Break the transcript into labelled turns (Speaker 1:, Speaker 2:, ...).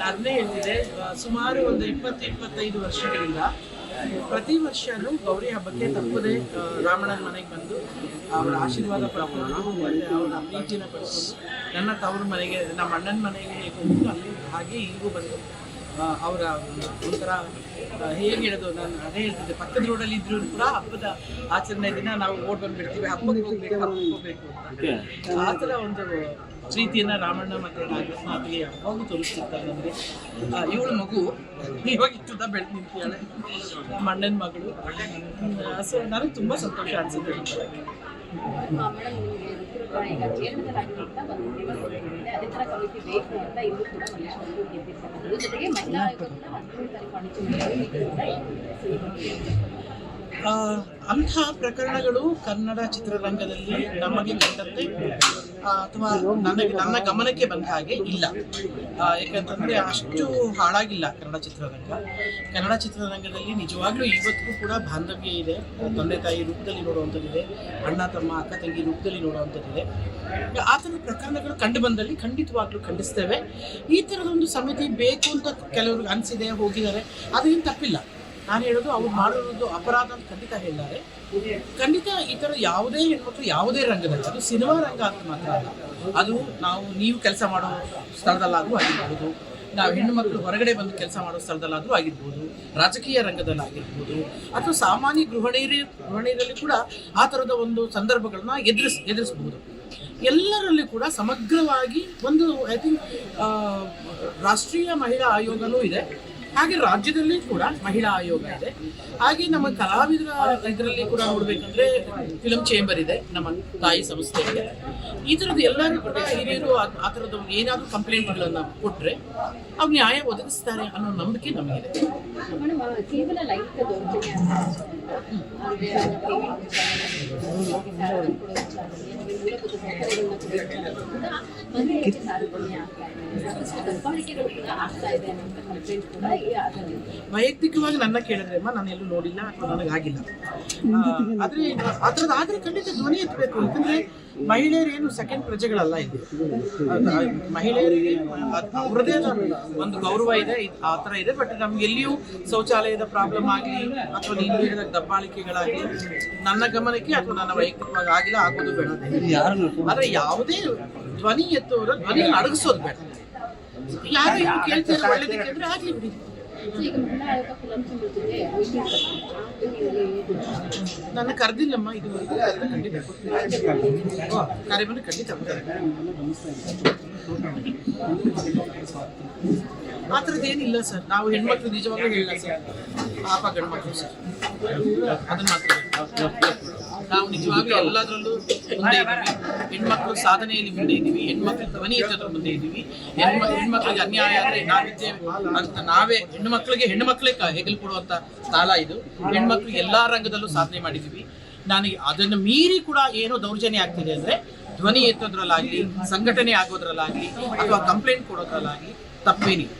Speaker 1: ನಾನು ಸುಮಾರು ಒಂದು ಇಪ್ಪತ್ತು, ಇಪ್ಪತ್ತೈದು ವರ್ಷಗಳಿಂದ ಪ್ರತಿ ವರ್ಷನೂ ಗೌರಿ ಹಬ್ಬಕ್ಕೆ ತಪ್ಪದೆ ರಾಮಣ್ಣನ ಮನೆಗೆ ಬಂದು ಅವರ ಆಶೀರ್ವಾದ ಪಡ್ಕೊಂಡು ಮತ್ತೆ ಅವರ ಪ್ರೀತಿನ ಪಡ್ಕೊಂಡು ನನ್ನ ತವರು ಮನೆಗೆ, ನಮ್ಮ ಅಣ್ಣನ ಮನೆಗೆ ಹೇಗೆ ಹೋಗ್ತು ಅಲ್ಲಿ ಹಾಗೆ ಈಗೂ ಬಂದು ಅವರ ಒಂಥರ ಹೇಗೆ ಹೇಳೋದು ನಾನು ಅದೇ ಹೇಳ್ತಿದ್ದೆ ಪಕ್ಕದ ರೋಡಲ್ಲಿ ಇದ್ರು ಕೂಡ ಹಬ್ಬದ ಆಚರಣೆ ದಿನ ನಾವು ಓಡ್ ಬಂದ್ಬಿಡ್ತೀವಿ ಹಬ್ಬಕ್ಕೆ ಹೋಗ್ಬೇಕು ಹಬ್ಬಕ್ಕೆ ಹೋಗ್ಬೇಕು ಅಂತ. ಆ ಥರ ಒಂದು ಪ್ರೀತಿಯನ್ನ ರಾಮಣ್ಣ ಮತ್ತೆ ನಾಗರತ್ನಾಥಿಗೆ ಯಾವಾಗ ತೋರಿಸ್ತಿರ್ತಾರೆ ನನಗೆ ಇವಳು ಮಗು ಇವಾಗ ಇಷ್ಟದ ಬೆಳೆದು ನಿಂತಿದ್ದಾಳೆ. ನಮ್ಮ ಅಣ್ಣನ ಮಗಳು ಸೊ ನನಗೆ ತುಂಬ ಸಂತೋಷ ಅನಿಸುತ್ತೆ.
Speaker 2: ಮೇಡಮ್ ನಿಮಗೆ ಈಗ ಫೇಮಸ್ ಇದೆ ಅದೇ ಕವಿತೆ ಬೇಕು ಅಂತ ಕೂಡ ಜೊತೆಗೆ ಮಹಿಳಾ ಆಯೋಗ ಕೂಡ ಹದಿಮೂರು ತಾರೀಕು
Speaker 1: ಆ, ಅಂಥ ಪ್ರಕರಣಗಳು ಕನ್ನಡ ಚಿತ್ರರಂಗದಲ್ಲಿ ನಮಗೆ ಕಂಡಂತೆ ಅಥವಾ ನನಗೆ ನನ್ನ ಗಮನಕ್ಕೆ ಬಂದ ಹಾಗೆ ಇಲ್ಲ. ಯಾಕಂತಂದ್ರೆ ಅಷ್ಟು ಹಾಳಾಗಿಲ್ಲ ಕನ್ನಡ ಚಿತ್ರರಂಗ. ಕನ್ನಡ ಚಿತ್ರರಂಗದಲ್ಲಿ ನಿಜವಾಗ್ಲೂ ಇವತ್ತಿಗೂ ಕೂಡ ಬಾಂಧವ್ಯ ಇದೆ. ತಂದೆ ತಾಯಿ ರೂಪದಲ್ಲಿ ನೋಡುವಂಥದ್ದಿದೆ ಅಣ್ಣ, ತಮ್ಮ, ಅಕ್ಕ, ತಂಗಿ ರೂಪದಲ್ಲಿ ನೋಡುವಂಥದ್ದಿದೆ ಆ ಥರದ ಪ್ರಕರಣಗಳು ಕಂಡು ಬಂದಲ್ಲಿ ಖಂಡಿತವಾಗ್ಲೂ ಖಂಡಿಸ್ತೇವೆ. ಈ ಥರದೊಂದು ಸಮಿತಿ ಬೇಕು ಅಂತ ಕೆಲವ್ರಿಗೆ ಅನಿಸಿದೆ, ಹೋಗಿದ್ದಾರೆ. ಅದೇನು ತಪ್ಪಿಲ್ಲ. ನಾನು ಹೇಳೋದು ಅವ್ರು ಮಾಡಿರೋದು ಅಪರಾಧ ಅಂತ ಖಂಡಿತ ಹೇಳಿದ್ದಾರೆ. ಖಂಡಿತ ಈ ಥರ ಯಾವುದೇ ಹೆಣ್ಮಕ್ಳು ಯಾವುದೇ ರಂಗದಲ್ಲಿ, ಅದು ಸಿನಿಮಾ ರಂಗ ಅಂತ ಮಾತ್ರ ಅಲ್ಲ. ಅದು ನಾವು, ನೀವು ಕೆಲಸ ಮಾಡೋ ಸ್ಥಳದಲ್ಲಾದರೂ ಆಗಿರ್ಬೋದು, ನಾವು ಹೆಣ್ಣು ಮಕ್ಕಳು ಹೊರಗಡೆ ಬಂದು ಕೆಲಸ ಮಾಡೋ ಸ್ಥಳದಲ್ಲಾದರೂ ಆಗಿರ್ಬೋದು, ರಾಜಕೀಯ ರಂಗದಲ್ಲಾಗಿರ್ಬೋದು, ಅಥವಾ ಸಾಮಾನ್ಯ ಗೃಹಿಣಿಯರಿ ಗೃಹಿಣಿಯರಲ್ಲಿ ಕೂಡ ಆ ಥರದ ಒಂದು ಸಂದರ್ಭಗಳನ್ನ ಎದುರಿಸ್, ಎದುರಿಸ್ಬೋದು. ಎಲ್ಲರಲ್ಲಿ ಕೂಡ ಸಮಗ್ರವಾಗಿ ಒಂದು ಐ ಥಿಂಕ್ ರಾಷ್ಟ್ರೀಯ ಮಹಿಳಾ ಆಯೋಗನೂ ಇದೆ. ಹಾಗೆ ರಾಜ್ಯದಲ್ಲಿ ಕೂಡ ಮಹಿಳಾ ಆಯೋಗ ಇದೆ. ಹಾಗೆ ನಮ್ಮ ಕಲಾವಿದರ ಇದರಲ್ಲಿ ಕೂಡ ನೋಡ್ಬೇಕಂದ್ರೆ ಫಿಲಂ ಚೇಂಬರ್ ಇದೆ, ನಮ್ಮ ತಾಯಿ ಸಂಸ್ಥೆ ಇದೆ. ಈ ಥರದ್ದು ಎಲ್ಲರೂ ಕೂಡ ಹಿರಿಯರು ಆ- ಆ ಥರದ ಏನಾದರೂ ಕಂಪ್ಲೇಂಟ್ಗಳನ್ನು ಕೊಟ್ಟರೆ ಅವ್ರು ನ್ಯಾಯ ಒದಗಿಸ್ತಾರೆ ಅನ್ನೋ ನಂಬಿಕೆ ನಮಗಿದೆ ವೈಯಕ್ತಿಕವಾಗಿ ನನ್ನ ಕೇಳಿದ್ರೆ, ಅಮ್ಮ, ನಾನು ಎಲ್ಲೂ ನೋಡಿಲ್ಲ ಅಥವಾ ನನಗಾಗಿಲ್ಲ. ಆದ್ರೆ ಅದ್ರದ್ದು ಆದ್ರೆ ಖಂಡಿತ ಧ್ವನಿ ಎತ್ತಬೇಕು. ಯಾಕಂದ್ರೆ ಮಹಿಳೆಯರೇನು ಸೆಕೆಂಡ್ ಪ್ರಜೆಗಳಲ್ಲ ಇದು ಮಹಿಳೆಯರಿಗೆ ಅವರದೇ ಒಂದು ಗೌರವ ಇದೆ, ಇದ್- ಆ ಥರ ಇದೆ. ಬಟ್ ನಮ್ಗೆ ಎಲ್ಲಿಯೂ ಶೌಚಾಲಯದ ಪ್ರಾಬ್ಲಮ್ ಆಗಲಿ, ಅಥವಾ ನೀನು ಹೇಳಿದ ದಬ್ಬಾಳಿಕೆಗಳಾಗಲಿ, ನನ್ನ ಗಮನಕ್ಕೆ ಅಥವಾ ನನ್ನ ವೈಯಕ್ತಿಕವಾಗಿ ಆಗಿಲ್ಲ, ಆಗೋದು ಬೇಡ. ಆದ್ರೆ ಯಾವುದೇ ಧ್ವನಿ ಎತ್ತುವರ ಧ್ವನಿಯನ್ನು ಅಡಗಿಸೋದು ಬೇಡ ಯಾರು ಇವ್ರು ಕೇಳ್ತಾರೆ ಒಳ್ಳೇದಕ್ಕೆ ಅಂದ್ರೆ ಆಗ್ಲಿ ಬಿಡಿ.
Speaker 2: ಸೊ ಈಗ ಮಹಿಳಾ ಆಯೋಗ ಫಿಲಂ ಚೇಂಬರ್ ಜೊತೆ ಹೋಗಿರ್ತಾರೆ
Speaker 1: ನನ್ನ ಕರೆದಿಲ್ಲಮ್ಮ ಇದುವರೆಗೂ ಕರೆದ್ರೆ ಖಂಡಿತ ಕರೆ ಬಂದ್ರೆ ಖಂಡಿತ ಬರ್ತಾರೆ. ಆ ಥರದ್ದು ಏನಿಲ್ಲ ಸರ್. ನಾವು ಹೆಣ್ಮಕ್ಳು ನಿಜವಾಗ್ಲೂ ಹೇಳಲ್ಲ ಸರ್. ಪಾಪ ಗಂಡ್ಮಕ್ಳು ಸರ್. ಅದನ್ನ ಮಾತ್ರ ಹೇಳಿ. ನಾವು ನಿಜವಾಗ್ಲೂ ಎಲ್ಲದರಲ್ಲೂ ಮುಂದೆ ಇದ್ದೀವಿ. ಹೆಣ್ಮಕ್ಳು ಸಾಧನೆಯಲ್ಲಿ ಮುಂದೆ ಇದ್ದೀವಿ. ಹೆಣ್ಮಕ್ಳು ಧ್ವನಿ ಎತ್ತೋದ್ರ ಮುಂದೆ ಇದ್ದೀವಿ. ಹೆಣ್ಮ ಹೆಣ್ಮಕ್ಳಿಗೆ ಅನ್ಯಾಯ ಆದರೆ ನಾವಿದ್ದೇವೆ ಅಂತ ನಾವೇ ಹೆಣ್ಮಕ್ಳಿಗೆ ಹೆಣ್ಮಕ್ಳೇ ಹೆಗಲು ಕೊಡುವಂಥ ಕಾಲ ಇದು. ಹೆಣ್ಮಕ್ಳು ಎಲ್ಲಾ ರಂಗದಲ್ಲೂ ಸಾಧನೆ ಮಾಡಿದ್ದೀವಿ. ನನಗೆ ಅದನ್ನು ಮೀರಿ ಕೂಡ ಏನೋ ದೌರ್ಜನ್ಯ ಆಗ್ತಿದೆ ಅಂದರೆ ಧ್ವನಿ ಎತ್ತೋದ್ರಲ್ಲಾಗ್ಲಿ ಸಂಘಟನೆ ಆಗೋದ್ರಲ್ಲಾಗ್ಲಿ ಅಥವಾ ಕಂಪ್ಲೇಂಟ್ ಕೊಡೋದ್ರಲ್ಲಾಗಲಿ ತಪ್ಪೇನಿಲ್ಲ.